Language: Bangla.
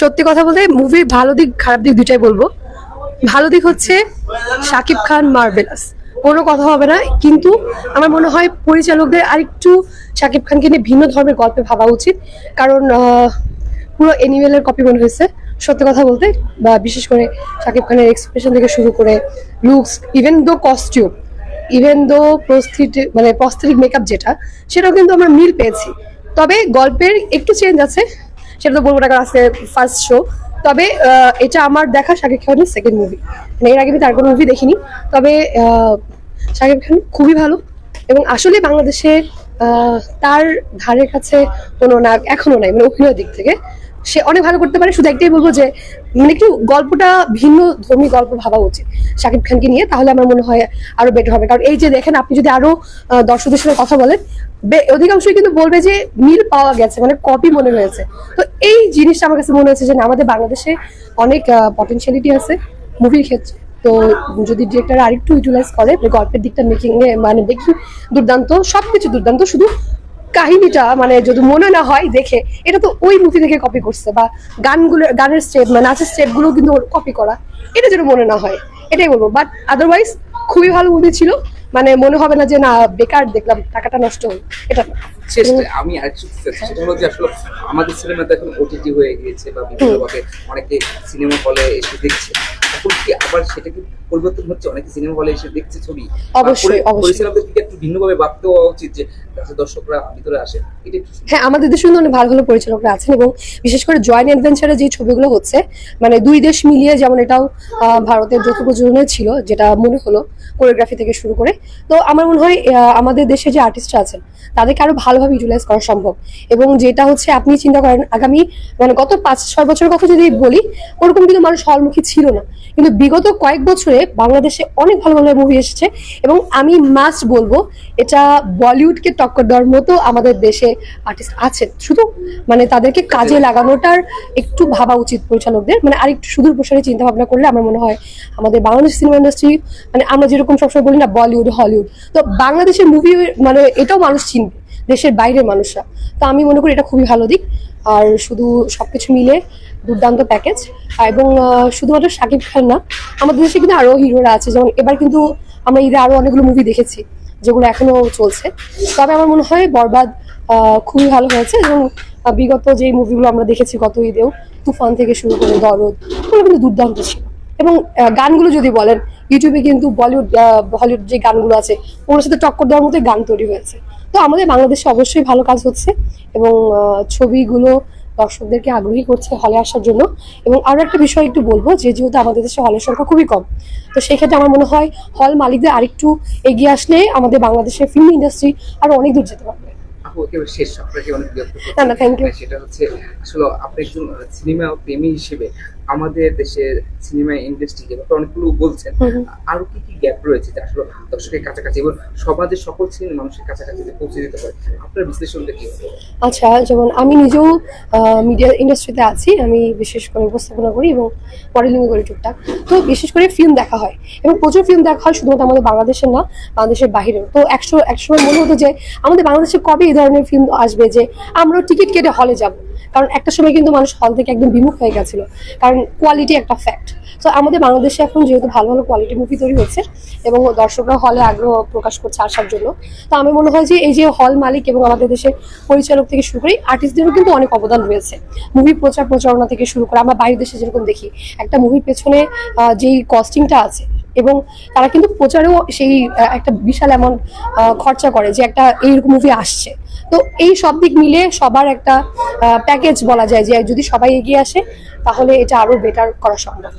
সত্যি কথা বলতে মুভির ভালো দিক, খারাপ দিক দুটাই বলব। ভালো দিক হচ্ছে শাকিব খান মার্বেলাস কোনো কথা হবে না, কিন্তু আমার মনে হয় পরিচালকদের আরেকটু শাকিব খানকে নিয়ে ভিন্ন ধর্মের গল্পে ভাবা উচিত। কারণ পুরো এনিমেলের কপি মনে হয়েছে। সত্যি কথা বলতে, বা বিশেষ করে শাকিব খানের এক্সপ্রেশন থেকে শুরু করে looks even though costume even though প্রস্থিটি মানে প্রস্থেটিক মেকআপ যেটা, সেটাও কিন্তু আমরা মিল পেয়েছি। তবে গল্পের একটু চেঞ্জ আছে। সেটা তো বলব না, কারণ আজকে ফার্স্ট শো তবে এটা আমার দেখা শাকিব খানের সেকেন্ড মুভি মানে এর আগে আমি তার কোনো মুভি দেখিনি। তবে শাকিব খান খুবই ভালো। এবং আসলে বাংলাদেশে তার ধারের কাছে কোনো না, এখনও নাই মানে অভিনয় দিক থেকে। সে অনেক ভালো করতে পারে। শুধু একটাই বলব যে মানে একটু গল্পটা ভিন্ন ধর্মী গল্প ভাবা উচিত। শাকিব খানকে নিয়ে তাহলে আমার মনে হয় আরও বেটার হবে। কারণ এই যে দেখেন, আপনি যদি আরও দর্শকদের সাথে কথা বলেন অধিকাংশই কিন্তু বলবে যে মিল পাওয়া গেছে মানে কপি মনে হয়েছে। তো এই জিনিসটা আমার কাছে মনে হয়েছে যে আমাদের বাংলাদেশে অনেক পটেনশিয়ালিটি আছে মুভির ক্ষেত্রে। তো যদি ডিরেক্টর আরেকটু ইউটিলাইজ করে, গল্পের দিকটা মেকিং মানে দেখি, দুর্দান্ত, সবকিছু দুর্দান্ত। শুধু কাহিনীটা মানে যদি মনে না হয় দেখে এটা তো ওই মুভি থেকে কপি করছে বা গানগুলো গানের স্টেপ মানে নাচের স্টেপগুলো কিন্তু কপি করা। এটা যেন মনে না হয় এটাই বলব। বাট আদারওয়াইজ খুবই ভালো মুভি ছিল। মানে মনে হবে না যে না বেকার দেখলাম টাকাটা নষ্ট হল। এটা আমি সেটা হলো যে আসলে আমাদের সিনেমাতে এখন ওটিটি হয়ে গিয়েছে বা বিভিন্নভাবে অনেকে সিনেমা হলে এসে দেখছে। এখন কি আবার সেটা কি পরিবর্তন হচ্ছে? অনেকে সিনেমা হলে এসে দেখছে ছবি? অবশ্যই, অবশ্যই। ভিন্নভাবে ভাবতে হওয়া উচিত যে দর্শকরা ভিতরে আসে, এটা হ্যাঁ আমাদের দেশে কিন্তু অনেক ভালো ভালো পরিচালকরা আছেন এবং বিশেষ করে জয়েন্ট অ্যাডভেঞ্চারে যে ছবিগুলো হচ্ছে মানে দুই দেশ মিলিয়ে যেমন এটাও ভারতের যৌথ প্রযোজনায় ছিল, যেটা মনে হলো কোরিওগ্রাফি থেকে শুরু করে, তো আমার মনে হয় আমাদের দেশে যে আর্টিস্টরা আছেন, তাদেরকে আরও ভালোভাবে ইউটিলাইজ করা সম্ভব। এবং যেটা হচ্ছে, আপনি চিন্তা করেন, আগামী মানে গত পাঁচ, ছয় বছরের কথা যদি বলি, ওরকম কিন্তু মানুষ হলমুখী ছিল না। কিন্তু বিগত কয়েক বছরে বাংলাদেশে অনেক ভালো ভালো মুভি এসেছে এবং আমি মাস্ট বলব, এটা বলিউডকে টক্কর দেওয়ার মতো আমাদের দেশে আর্টিস্ট আছেন। শুধু মানে তাদেরকে কাজে লাগানোটার একটু ভাবা উচিত পরিচালকদের। মানে আরেকটু সুদূর প্রসারী চিন্তা ভাবনা করলে আমার মনে হয়, আমাদের বাংলাদেশ সিনেমা ইন্ডাস্ট্রি মানে আমরা যেরকম সবসময় বলি না বলিউড হলিউড তো বাংলাদেশের মুভি মানে এটাও মানুষ চিনবে, দেশের বাইরের মানুষরা। তো আমি মনে করি এটা খুবই ভালো দিক। আর শুধু সবকিছু মিলে দুর্দান্ত প্যাকেজ এবং শুধুমাত্র শাকিব খান না, আমাদের দেশে কিন্তু আরও হিরোরা আছে। যেমন এবার কিন্তু আমরা ঈদে আরও অনেকগুলো মুভি দেখেছি, যেগুলো এখনও চলছে। তবে আমার মনে হয় বরবাদ খুবই ভালো হয়েছে। এবং বিগত যে মুভিগুলো আমরা দেখেছি গত ঈদেও, তুফান থেকে শুরু করে দরদ, ওগুলো কিন্তু দুর্দান্ত ছিল। এবং গানগুলো যদি বলেন ইউটিউবে কিন্তু বলিউড হলিউড যে গানগুলো আছে ওগুলোর সাথে টক্কর দেওয়ার মতো গান তৈরি হয়েছে। তো আমাদের বাংলাদেশে অবশ্যই ভালো কাজ হচ্ছে এবং ছবিগুলো দর্শকদেরকে আগ্রহী করছে হলে আসার জন্য। এবং আরও একটা বিষয় একটু বলব যে যেহেতু আমাদের দেশে হলের সংখ্যা খুবই কম তো সেই ক্ষেত্রে আমার মনে হয় হল মালিকদের আরেকটু এগিয়ে আসলে আমাদের বাংলাদেশের ফিল্ম ইন্ডাস্ট্রি আরও অনেক দূর যেতে পারবে. সেটা হচ্ছে আসলে আপনি একজন সিনেমা প্রেমী হিসেবে আমাদের দেশের সিনেমা ইন্ডাস্ট্রিকে ব্যাপারে অনেকগুলো বলছেন। আরও কি কি গ্যাপ রয়েছে যে আসলে দর্শকের কাছাকাছি এবং সমাজের সকল শ্রেণির মানুষের কাছাকাছি পৌঁছে দিতে পারে আপনার বিশ্লেষণটা কি? আচ্ছা যেমন আমি নিজেও মিডিয়া ইন্ডাস্ট্রিতে আছি আমি বিশেষ করে উপস্থাপনা করি এবং মডেলিং করি টুকটাক তো বিশেষ করে ফিল্ম দেখা হয় এবং প্রচুর ফিল্ম দেখা হয় শুধুমাত্র আমাদের বাংলাদেশের না বাংলাদেশের বাহিরেও। তো একশো একসময় মনে হতো যে আমাদের বাংলাদেশে কবে এই ধরনের ফিল্ম আসবে যে আমরা টিকিট কেটে হলে যাব। কারণ একটা সময় কিন্তু মানুষ হল থেকে একদম বিমুখ হয়ে গেছিল। কারণ কোয়ালিটি একটা ফ্যাক্ট তো আমাদের বাংলাদেশে এখন যেহেতু ভালো ভালো কোয়ালিটি মুভি তৈরি হচ্ছে এবং দর্শকরা হলে আগ্রহ প্রকাশ করছে আসার জন্য, তো আমি মনে হয় যে এই যে হল মালিক এবং আমাদের দেশের পরিচালক থেকে শুরু করে আর্টিস্টদেরও কিন্তু অনেক অবদান রয়েছে। মুভি প্রচার প্রচারণা থেকে শুরু করে, আমরা বাইরের দেশে যেরকম দেখি, একটা মুভির পেছনে যেই কস্টিংটা আছে এবং তারা কিন্তু প্রচারেও সেই একটা বিশাল এমন খরচা করে যে একটা এইরকম মুভি আসছে। তো এই সব দিক মিলে সবার একটা প্যাকেজ বলা যায় যে যদি সবাই এগিয়ে আসে, তাহলে এটা আরও বেটার করা সম্ভব।